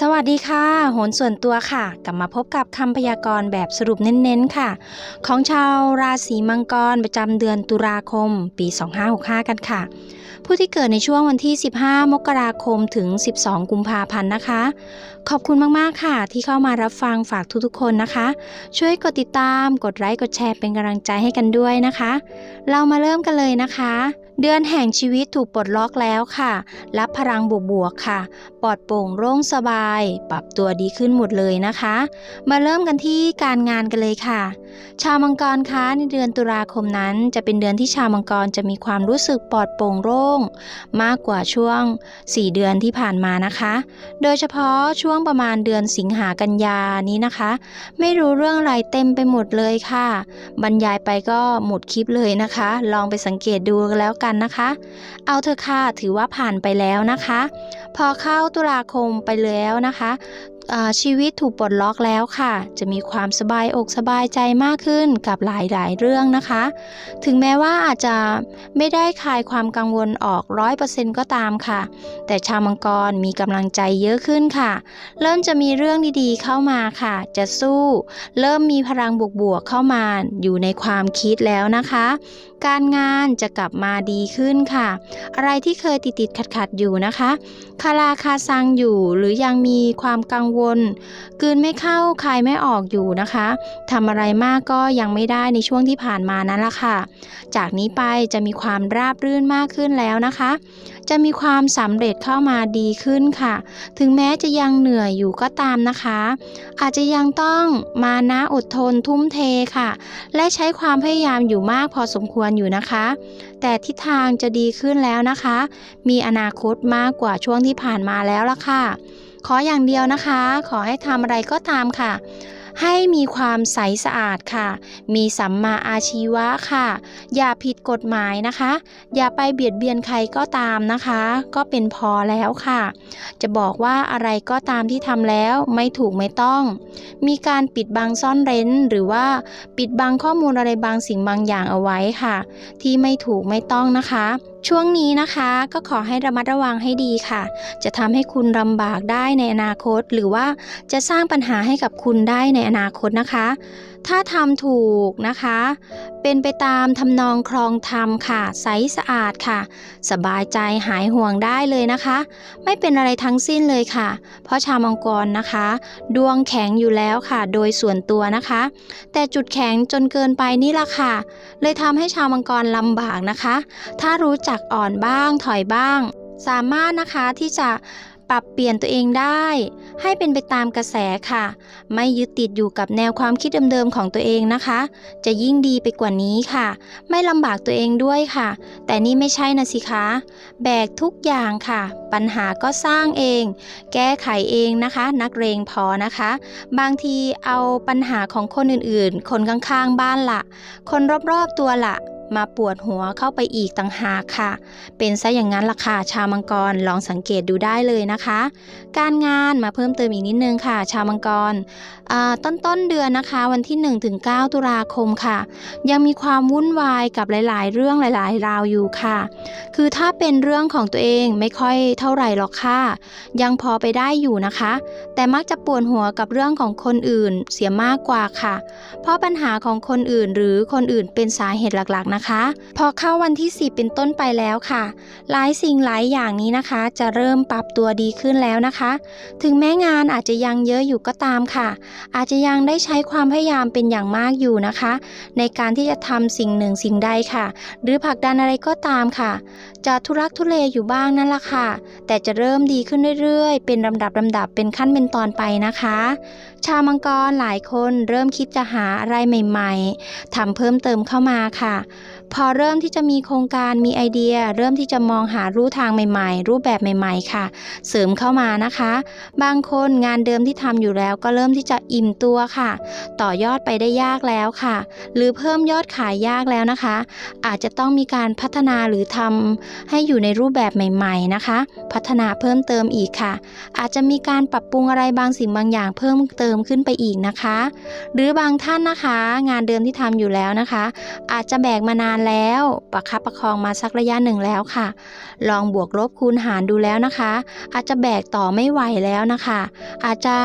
สวัสดีค่ะ โหนส่วนตัวค่ะ กลับมาพบกับคำพยากรณ์แบบสรุปเน้นๆค่ะ ของชาวราศีมังกรประจำเดือนตุลาคม ปี 2565 กันค่ะ ผู้ที่เกิดในช่วงวันที่ 15 มกราคมถึง 12 กุมภาพันธ์นะคะ ขอบคุณมากๆค่ะ ที่เข้ามารับฟังฝากทุกๆคนนะคะ ช่วยกดติดตาม กดไลค์กดแชร์เป็นกำลังใจให้กันด้วยนะคะ เรามาเริ่มกันเลยนะคะ เดือนแห่งชีวิตถูกปลดล็อกแล้วค่ะ รับพลังบวกๆค่ะ ปลอดโปร่งโล่งสบาย ปรับตัวดีขึ้นหมดเลยนะคะ มาเริ่มกันที่การงานกันเลยค่ะ ชาวมังกรคะในเดือนตุลาคมนั้น จะเป็นเดือนที่ชาวมังกรจะมีความรู้สึกปลอดโปร่งโล่งมากกว่าช่วง 4 เดือนที่ผ่านมานะคะ โดยเฉพาะช่วงประมาณเดือนสิงหากันยานี้นะคะ ไม่รู้เรื่องอะไรเต็มไปหมดเลยค่ะ บรรยายไปก็หมดคลิปเลยนะคะ ลองไปสังเกตดูแล้วกันนะคะ เอาเถอะค่ะถือว่าผ่านไปแล้วนะคะ พอเข้าตุลาคมไปแล้วนะคะชีวิตถูกปลดล็อกแล้วค่ะ จะมีความสบายอกสบายใจมากขึ้นกับหลายๆ เรื่องนะคะ ถึงแม้ว่าอาจจะไม่ได้คลายความกังวลออกร้อยเปอร์เซ็นต์ก็ตามค่ะ แต่ชาวมังกรมีกำลังใจเยอะขึ้นค่ะ เริ่มจะมีเรื่องดีๆเข้ามาค่ะ จะสู้ เริ่มมีพลังบวกๆเข้ามาอยู่ในความคิดแล้วนะคะการงานจะกลับมาดีขึ้นค่ะ อะไรที่เคยติดติดขัดขัดอยู่นะคะคาราคาซังอยู่หรือยังมีความกังวลกืนไม่เข้าคายไม่ออกอยู่นะคะทำอะไรมากก็ยังไม่ได้ในช่วงที่ผ่านมานั่นแหละค่ะ จากนี้ไปจะมีความราบรื่นมากขึ้นแล้วนะคะ จะมีความสำเร็จเข้ามาดีขึ้นค่ะ ถึงแม้จะยังเหนื่อยอยู่ก็ตามนะคะ อาจจะยังต้องมานะอดทนทุ่มเทค่ะ และใช้ความพยายามอยู่มากพอสมควรอยู่นะคะ แต่ทิศทางจะดีขึ้นแล้วนะคะ มีอนาคตมากกว่าช่วงที่ผ่านมาแล้วล่ะค่ะ ขออย่างเดียวนะคะ ขอให้ทำอะไรก็ตามค่ะ ให้มีความใสสะอาดค่ะ มีสัมมาอาชีวะค่ะ อย่าผิดกฎหมายนะคะ อย่าไปเบียดเบียนใครก็ตามนะคะ ก็เป็นพอแล้วค่ะ จะบอกว่าอะไรก็ตามที่ทำแล้วไม่ถูกไม่ต้อง มีการปิดบังซ่อนเร้นหรือว่าปิดบังข้อมูลอะไรบางสิ่งบางอย่างเอาไว้ค่ะ ที่ไม่ถูกไม่ต้องนะคะ ช่วงนี้นะคะก็ขอให้ระมัดระวังให้ดีค่ะ จะทำให้คุณลำบากได้ในอนาคต หรือว่าจะสร้างปัญหาให้กับคุณได้ในอนาคตนะคะ ถ้าทำถูกนะคะ เป็นไปตามทำนองครองธรรมค่ะ ใสสะอาดค่ะ สบายใจหายห่วงได้เลยนะคะ ไม่เป็นอะไรทั้งสิ้นเลยค่ะ เพราะชาวมังกรนะคะ ดวงแข็งอยู่แล้วค่ะ โดยส่วนตัวนะคะ แต่จุดแข็งจนเกินไปนี่ละค่ะ เลยทำให้ชาวมังกรลำบากนะคะ ถ้ารู้จักอ่อนบ้างถอยบ้าง สามารถนะคะที่จะ ปรับเปลี่ยนตัวเองได้ ให้เป็นไปตามกระแสค่ะ ไม่ยึดติดอยู่กับแนวความคิดเดิมๆของตัวเองนะคะ จะยิ่งดีไปกว่านี้ค่ะ ไม่ลำบากตัวเองด้วยค่ะ แต่นี่ไม่ใช่นะสิคะ แบกทุกอย่างค่ะ ปัญหาก็สร้างเอง แก้ไขเองนะคะ นักเรงพอนะคะ บางทีเอาปัญหาของคนอื่นๆ คนข้างๆบ้านละคนรอบๆตัวละ มาปวดหัวเข้าไปอีกต่างหากค่ะ เป็นซะอย่างนั้นล่ะค่ะชาวมังกรลองสังเกตดูได้เลยนะคะ การงานมาเพิ่มเติมอีกนิดนึงค่ะ ชาวมังกรต้นต้นเดือนนะคะ วันที่1ถึง9ตุลาคมค่ะ ยังมีความวุ่นวายกับหลาย ๆ เรื่องหลาย ๆ ราวอยู่ค่ะ คือถ้าเป็นเรื่องของตัวเองไม่ค่อยเท่าไหร่หรอกค่ะ ยังพอไปได้อยู่นะคะ แต่มักจะปวดหัวกับเรื่องของคนอื่นเสียมากกว่าค่ะ เพราะปัญหาของคนอื่นหรือคนอื่นเป็นสาเหตุหลัก ๆนะคะ พอเข้าวันที่ 10 เป็นต้นไปแล้วค่ะ หลายสิ่งหลายอย่างนี้นะคะ จะเริ่มปรับตัวดีขึ้นแล้วนะคะ ถึงแม้งานอาจจะยังเยอะอยู่ก็ตามค่ะ อาจจะยังได้ใช้ความพยายามเป็นอย่างมากอยู่นะคะ ในการที่จะทำสิ่งหนึ่งสิ่งใดค่ะ หรือผลักดันอะไรก็ตามค่ะ จะทุรักทุเลอยู่บ้างนั่นแหละค่ะ แต่จะเริ่มดีขึ้นเรื่อยๆ เป็นลำดับลำดับเป็นขั้นเป็นตอนไปนะคะ ชาวมังกรหลายคนเริ่มคิดจะหาอะไรใหม่ ๆทำเพิ่มเติมเข้ามาค่ะ พอเริ่มที่จะมีโครงการมีไอเดีย เริ่มที่จะมองหารูทางใหม่ๆ รูปแบบใหม่ ๆ ค่ะ เสริมเข้ามานะคะ บางคนงานเดิมที่ทำอยู่แล้วก็เริ่มที่จะอิ่มตัวค่ะ ต่อยอดไปได้ยากแล้วค่ะ หรือเพิ่มยอดขายยากแล้วนะคะ อาจจะต้องมีการพัฒนาหรือทำให้อยู่ในรูปแบบใหม่ ๆนะคะ พัฒนาเพิ่มเติมอีกค่ะ อาจจะมีการปรับปรุงอะไรบางสิ่งบางอย่างเพิ่มเติมขึ้นไปอีกนะคะ หรือบางท่านนะคะ งานเดิมที่ทำอยู่แล้วนะคะ อาจจะแบกมานานแล้ว ประคับประคองมาสักระยะหนึ่งแล้วค่ะ ลองบวกลบคูณหารดูแล้วนะคะ อาจจะแบกต่อไม่ไหวแล้วนะคะ อาจจะ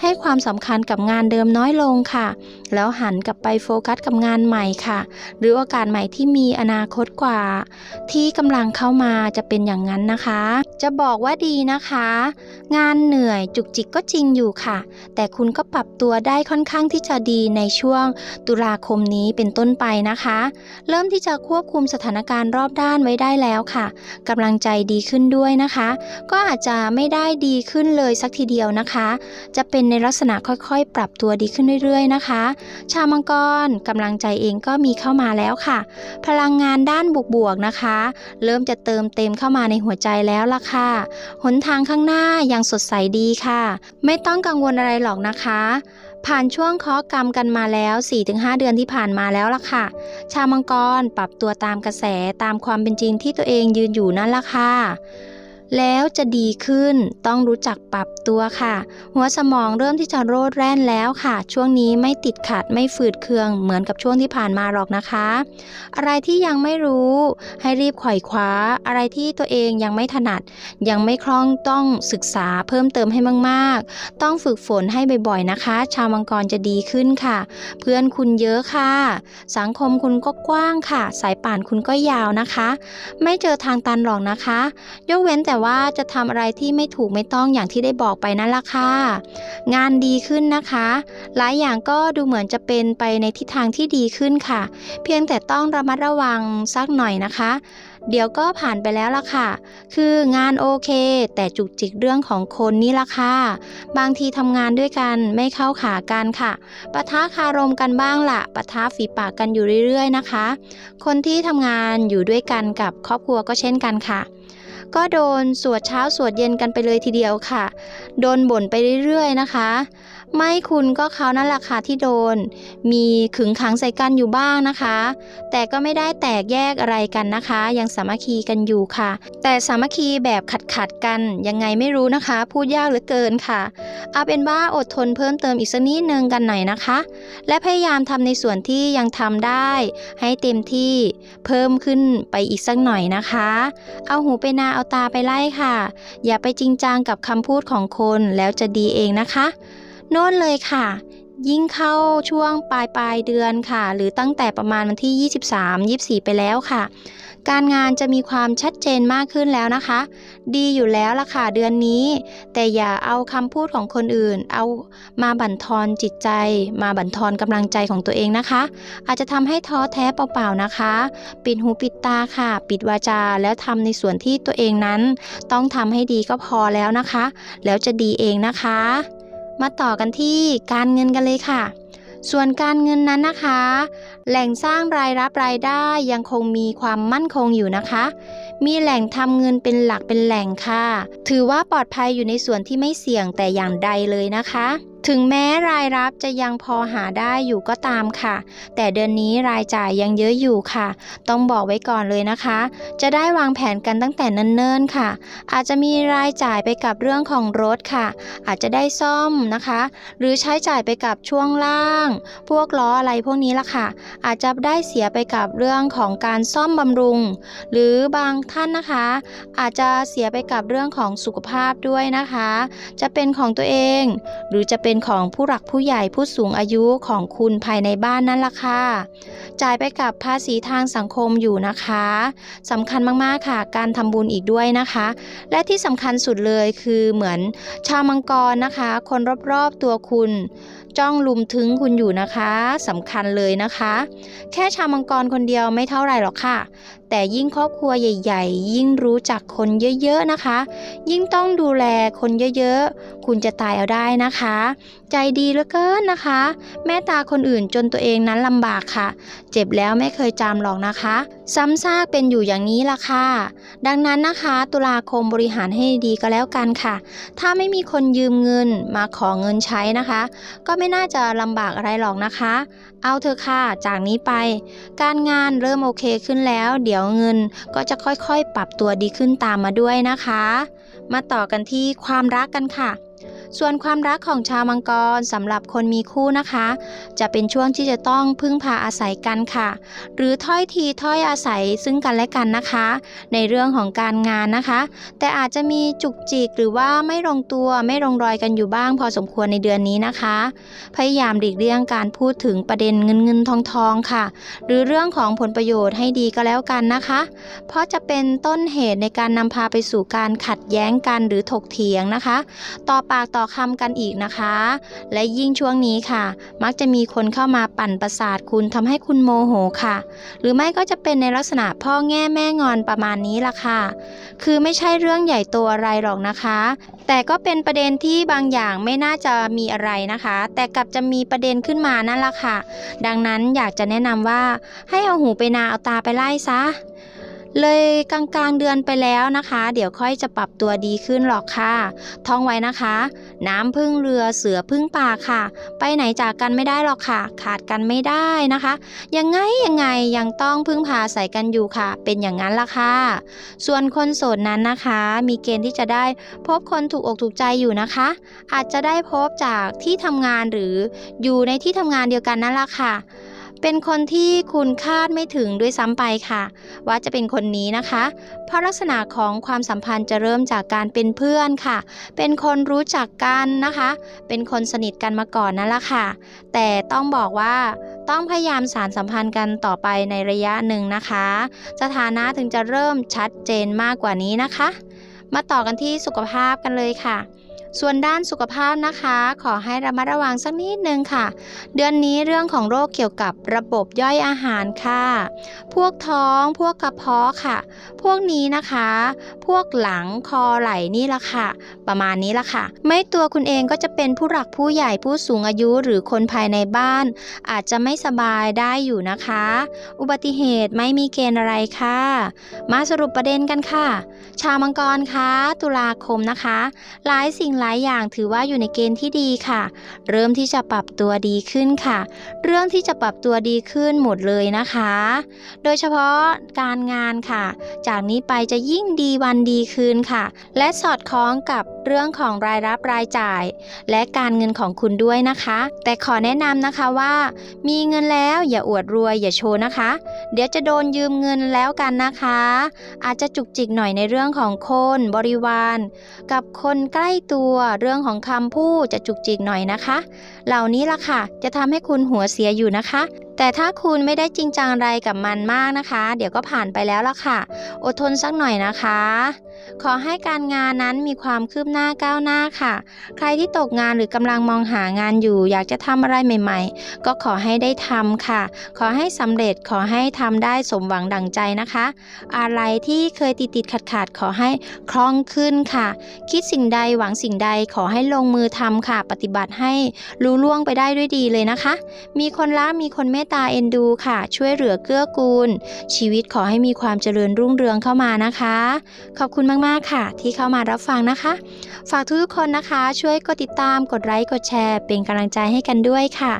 ให้ความสำคัญกับงานเดิมน้อยลงค่ะ แล้วหันกลับไปโฟกัสกับงานใหม่ค่ะ หรือโอกาสใหม่ที่มีอนาคตกว่า ที่กำลังเข้ามาจะเป็นอย่างนั้นนะคะ จะบอกว่าดีนะคะ งานเหนื่อยจุกจิกก็จริงอยู่ค่ะ แต่คุณก็ปรับตัวได้ค่อนข้างที่จะดีในช่วงตุลาคมนี้เป็นต้นไปนะคะ เริ่มที่จะควบคุมสถานการณ์รอบด้านไว้ได้แล้วค่ะกำลังใจดีขึ้นด้วยนะคะ ก็อาจจะไม่ได้ดีขึ้นเลยสักทีเดียวนะคะ จะเป็นในลักษณะค่อยๆ ปรับตัวดีขึ้นเรื่อยๆนะคะ ชาวมังกรกำลังใจเองก็มีเข้ามาแล้วค่ะ พลังงานด้านบวกๆนะคะ เริ่มจะเติมเต็มเข้ามาในหัวใจแล้วล่ะค่ะหนทางข้างหน้ายังสดใสดีค่ะ ไม่ต้องกังวลอะไรหรอกนะคะ ผ่านช่วงเคาะกรรมกันมาแล้ว 4-5 เดือนที่ผ่านมาแล้วล่ะค่ะ ชาวมังกรปรับตัวตามกระแสตามความเป็นจริงที่ตัวเองยืนอยู่นั่นล่ะค่ะ แล้วจะดีขึ้นต้องรู้จักปรับตัวค่ะ หัวสมองเริ่มที่จะโรดแร่นแล้วค่ะ ช่วงนี้ไม่ติดขัดไม่ฝืดเคืองเหมือนกับช่วงที่ผ่านมาหรอกนะคะ อะไรที่ยังไม่รู้ ให้รีบไขว่คว้า อะไรที่ตัวเองยังไม่ถนัด ยังไม่คล่องต้องศึกษาเพิ่มเติมให้มาก ๆ ต้องฝึกฝนให้บ่อยๆนะคะ ชาวมังกรจะดีขึ้นค่ะ เพื่อนคุณเยอะค่ะ สังคมคุณก็กว้างค่ะ สายป่านคุณก็ยาวนะคะ ไม่เจอทางตันหรอกนะคะ ยกเว้นแต่ว่าจะทำอะไรที่ไม่ถูกไม่ต้องอย่างที่ได้บอกไปนั่นละค่ะ งานดีขึ้นนะคะ หลายอย่างก็ดูเหมือนจะเป็นไปในทิศทางที่ดีขึ้นค่ะ เพียงแต่ต้องระมัดระวังสักหน่อยนะคะเดี๋ยวก็ผ่านไปแล้วล่ะค่ะ คืองานโอเค แต่จุกจิกเรื่องของคนนี่ล่ะค่ะ บางทีทำงานด้วยกันไม่เข้าขากันค่ะ ปะทะคารมกันบ้างละปะทะฝีปากกันอยู่เรื่อยๆนะคะ คนที่ทำงานอยู่ด้วยกันกับครอบครัวก็เช่นกันค่ะ ก็โดนสวดเช้าสวดเย็นกันไปเลยทีเดียวค่ะ โดนบ่นไปเรื่อยๆนะคะ ไม่คุณก็เขานั่นแหละค่ะที่โดน มีขึงขังใส่กันอยู่บ้างนะคะ แต่ก็ไม่ได้แตกแยกอะไรกันนะคะ ยังสามัคคีกันอยู่ค่ะ แต่สามัคคีแบบขัดขัดกันยังไงไม่รู้นะคะ พูดยากเหลือเกินค่ะเอาเป็นว่าอดทนเพิ่มเติมอีกสักนิดนึงกันหน่อยนะคะ และพยายามทำในส่วนที่ยังทำได้ ให้เต็มที่เพิ่มขึ้นไปอีกสักหน่อยนะคะ เอาหูไปนาเอาตาไปไล่ค่ะ อย่าไปจริงจังกับคำพูดของคนแล้วจะดีเองนะคะ โน่นเลยค่ะ ยิ่งเข้าช่วงปลายปลายเดือนค่ะ หรือตั้งแต่ประมาณวันที่ 23 24 ไปแล้วค่ะ การงานจะมีความชัดเจนมากขึ้นแล้วนะคะ ดีอยู่แล้วล่ะค่ะเดือนนี้ แต่อย่าเอาคำพูดของคนอื่น เอามาบั่นทอนจิตใจ มาบั่นทอนกำลังใจของตัวเองนะคะ อาจจะทำให้ท้อแท้เปล่าๆนะคะ ปิดหูปิดตาค่ะ ปิดวาจาแล้วทำในส่วนที่ตัวเองนั้น ต้องทำให้ดีก็พอแล้วนะคะ แล้วจะดีเองนะคะ มาต่อกันที่การเงินกันเลยค่ะ ส่วนการเงินนั้นนะคะ แหล่งสร้างรายรับรายได้ยังคงมีความมั่นคงอยู่นะคะ มีแหล่งทำเงินเป็นหลักเป็นแหล่งค่ะ ถือว่าปลอดภัยอยู่ในส่วนที่ไม่เสี่ยงแต่อย่างใดเลยนะคะถึงแม้รายรับจะยังพอหาได้อยู่ก็ตามค่ะ แต่เดือนนี้รายจ่ายยังเยอะอยู่ค่ะ ต้องบอกไว้ก่อนเลยนะคะ จะได้วางแผนกันตั้งแต่เนิ่นๆค่ะ อาจจะมีรายจ่ายไปกับเรื่องของรถค่ะ อาจจะได้ซ่อมนะคะ หรือใช้จ่ายไปกับช่วงล่าง พวกล้ออะไรพวกนี้ละค่ะ อาจจะได้เสียไปกับเรื่องของการซ่อมบำรุง หรือบางท่านนะคะ อาจจะเสียไปกับเรื่องของสุขภาพด้วยนะคะ จะเป็นของตัวเอง หรือจะเป็นเป็นของผู้หลักผู้ใหญ่ผู้สูงอายุของคุณภายในบ้านนั่นล่ะค่ะ จ่ายไปกับภาษีทางสังคมอยู่นะคะสำคัญมากๆค่ะ การทำบุญอีกด้วยนะคะ และที่สำคัญสุดเลยคือเหมือนชาวมังกรนะคะ คนรอบๆตัวคุณจ้องลุมถึงคุณอยู่นะคะสำคัญเลยนะคะ แค่ชาวมังกรคนเดียวไม่เท่าไหร่หรอกค่ะ แต่ยิ่งครอบครัวใหญ่ ๆ ยิ่งรู้จักคนเยอะๆนะคะ ยิ่งต้องดูแลคนเยอะๆ คุณจะตายเอาได้นะคะ ใจดีเหลือเกินนะคะ แม่ตาคนอื่นจนตัวเองนั้นลำบากค่ะ เจ็บแล้วไม่เคยจำหรอกนะคะ ซ้ำซากเป็นอยู่อย่างนี้ล่ะค่ะ ดังนั้นนะคะ ตุลาคมบริหารให้ดีก็แล้วกันค่ะ ถ้าไม่มีคนยืมเงินมาขอเงินใช้นะคะ ก็ไม่น่าจะลำบากอะไรหรอกนะคะ เอาเถอะค่ะ จากนี้ไป การงานเริ่มโอเคขึ้นแล้ว เดี๋ยวเงินก็จะค่อยๆ ปรับตัวดีขึ้นตามมาด้วยนะคะ มาต่อกันที่ความรักกันค่ะ ส่วนความรักของชาวมังกรสำหรับคนมีคู่นะคะ จะเป็นช่วงที่จะต้องพึ่งพาอาศัยกันค่ะ หรือถ้อยทีถ้อยอาศัยซึ่งกันและกันนะคะ ในเรื่องของการงานนะคะ แต่อาจจะมีจุกจิกหรือว่าไม่ลงตัวไม่ลงรอยกันอยู่บ้าง พอสมควรในเดือนนี้นะคะ พยายามหลีกเลี่ยงการพูดถึงประเด็นเงินเงินทองทองค่ะ หรือเรื่องของผลประโยชน์ให้ดีก็แล้วกันนะคะ เพราะจะเป็นต้นเหตุในการนำพาไปสู่การขัดแย้งกันหรือถกเถียงนะคะ ต่อปากต่อ่อคำกันอีกนะคะ และยิ่งช่วงนี้ค่ะ มักจะมีคนเข้ามาปั่นประสาทคุณทำให้คุณโมโหค่ะ หรือไม่ก็จะเป็นในลักษณะพ่อแง่แม่งอนประมาณนี้ล่ะค่ะ คือไม่ใช่เรื่องใหญ่โตอะไรหรอกนะคะ แต่ก็เป็นประเด็นที่บางอย่างไม่น่าจะมีอะไรนะคะ แต่กลับจะมีประเด็นขึ้นมานั่นละค่ะ ดังนั้นอยากจะแนะนำว่าให้เอาหูไปนาเอาตาไปไล่ซะ เลยกลางๆเดือนไปแล้วนะคะ เดี๋ยวค่อยจะปรับตัวดีขึ้นหรอกค่ะ ท่องไว้นะคะ น้ำพึ่งเรือเสือพึ่งป่าค่ะ ไปไหนจากกันไม่ได้หรอกค่ะ ขาดกันไม่ได้นะคะ ยังไงยังไงยังต้องพึ่งพาใส่กันอยู่ค่ะ เป็นอย่างนั้นละค่ะ ส่วนคนโสดนั้นนะคะ มีเกณฑ์ที่จะได้พบคนถูกอกถูกใจอยู่นะคะ อาจจะได้พบจากที่ทำงานหรืออยู่ในที่ทำงานเดียวกันนั่นละค่ะ เป็นคนที่คุณคาดไม่ถึงด้วยซ้ำไปค่ะ ว่าจะเป็นคนนี้นะคะ เพราะลักษณะของความสัมพันธ์จะเริ่มจากการเป็นเพื่อนค่ะ เป็นคนรู้จักกันนะคะ เป็นคนสนิทกันมาก่อนนั่นแหละค่ะ แต่ต้องบอกว่าต้องพยายามสารสัมพันธ์กันต่อไปในระยะหนึ่งนะคะ สถานะถึงจะเริ่มชัดเจนมากกว่านี้นะคะ มาต่อกันที่สุขภาพกันเลยค่ะ ส่วนด้านสุขภาพนะคะ ขอให้ระมัดระวังสักนิดนึงค่ะ เดือนนี้เรื่องของโรคเกี่ยวกับระบบย่อยอาหารค่ะ พวกท้องพวกกระเพาะค่ะ พวกนี้นะคะ พวกหลังคอไหล่นี่ละค่ะ ประมาณนี้ละค่ะ ไม่ตัวคุณเองก็จะเป็นผู้หลักผู้ใหญ่ผู้สูงอายุหรือคนภายในบ้าน อาจจะไม่สบายได้อยู่นะคะ อุบัติเหตุไม่มีเกณฑ์อะไรค่ะ มาสรุปประเด็นกันค่ะ ชาวมังกรคะตุลาคมนะคะ หลายสิ่งหลายอย่างถือว่าอยู่ในเกณฑ์ที่ดีค่ะ เริ่มที่จะปรับตัวดีขึ้นค่ะ เรื่องที่จะปรับตัวดีขึ้นหมดเลยนะคะ โดยเฉพาะการงานค่ะ จากนี้ไปจะยิ่งดีวันดีคืนค่ะ และสอดคล้องกับเรื่องของรายรับรายจ่าย และการเงินของคุณด้วยนะคะ แต่ขอแนะนำนะคะว่า มีเงินแล้วอย่าอวดรวยอย่าโชว์นะคะ เดี๋ยวจะโดนยืมเงินแล้วกันนะคะ อาจจะจุกจิกหน่อยในเรื่องของคนบริวาร กับคนใกล้ตัวเรื่องของคำพูดจะจุกจิกหน่อยนะคะ เหล่านี้ล่ะค่ะ จะทำให้คุณหัวเสียอยู่นะคะ แต่ถ้าคุณไม่ได้จริงจังอะไรกับมันมากนะคะ เดี๋ยวก็ผ่านไปแล้วล่ะค่ะ อดทนสักหน่อยนะคะ ขอให้การงานนั้นมีความคืบหน้าก้าวหน้าค่ะ ใครที่ตกงานหรือกำลังมองหางานอยู่ อยากจะทำอะไรใหม่ ๆ ก็ขอให้ได้ทำค่ะ ขอให้สำเร็จขอให้ทำได้สมหวังดังใจนะคะ อะไรที่เคยติดติดขัดขัดขอให้คล่องขึ้นค่ะ คิดสิ่งใดหวังสิ่งใดขอให้ลงมือทำค่ะ ปฏิบัติให้รู้ล่วงไปได้ด้วยดีเลยนะคะ มีคนรักมีคนเมตตาเอ็นดูค่ะ ช่วยเหลือเกื้อกูล ชีวิตขอให้มีความเจริญรุ่งเรืองเข้ามานะคะ ขอบคุณมากๆค่ะ ที่เข้ามารับฟังนะคะ ฝากทุกคนนะคะ ช่วยกดติดตามกดไลค์กดแชร์ เป็นกำลังใจให้กันด้วยค่ะ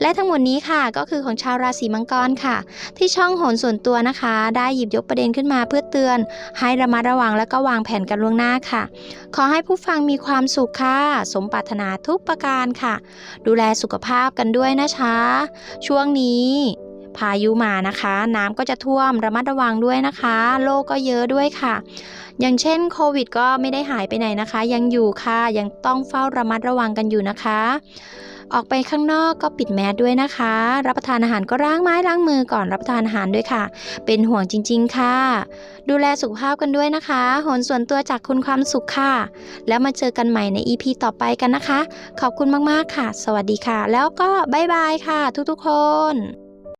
และทั้งหมดนี้ค่ะก็คือของชาวราศีมังกรค่ะ ที่ช่องโหนส่วนตัวนะคะ ได้หยิบยกประเด็นขึ้นมาเพื่อเตือน ให้ระมัดระวังและก็วางแผนกันล่วงหน้าค่ะ ขอให้ผู้ฟังมีความสุขค่ะสมปรารถนาทุกประการค่ะ ดูแลสุขภาพกันด้วยนะคะ ช่วงนี้พายุมานะคะ น้ำก็จะท่วมระมัดระวังด้วยนะคะ โรคก็เยอะด้วยค่ะ อย่างเช่นโควิดก็ไม่ได้หายไปไหนนะคะ ยังอยู่ค่ะ ยังต้องเฝ้าระมัดระวังกันอยู่นะคะ ออกไปข้างนอกก็ปิดแมสด้วยนะคะ รับประทานอาหารก็ล้างไม้ล้างมือก่อนรับประทานอาหารด้วยค่ะ เป็นห่วงจริง ๆ ค่ะ ดูแลสุขภาพกันด้วยนะคะโหนส่วนตัวจากคุณความสุขค่ะ แล้วมาเจอกันใหม่ใน EP ต่อไปกันนะคะ ขอบคุณมากๆค่ะ สวัสดีค่ะ แล้วก็บ๊ายบายค่ะ ทุกๆคน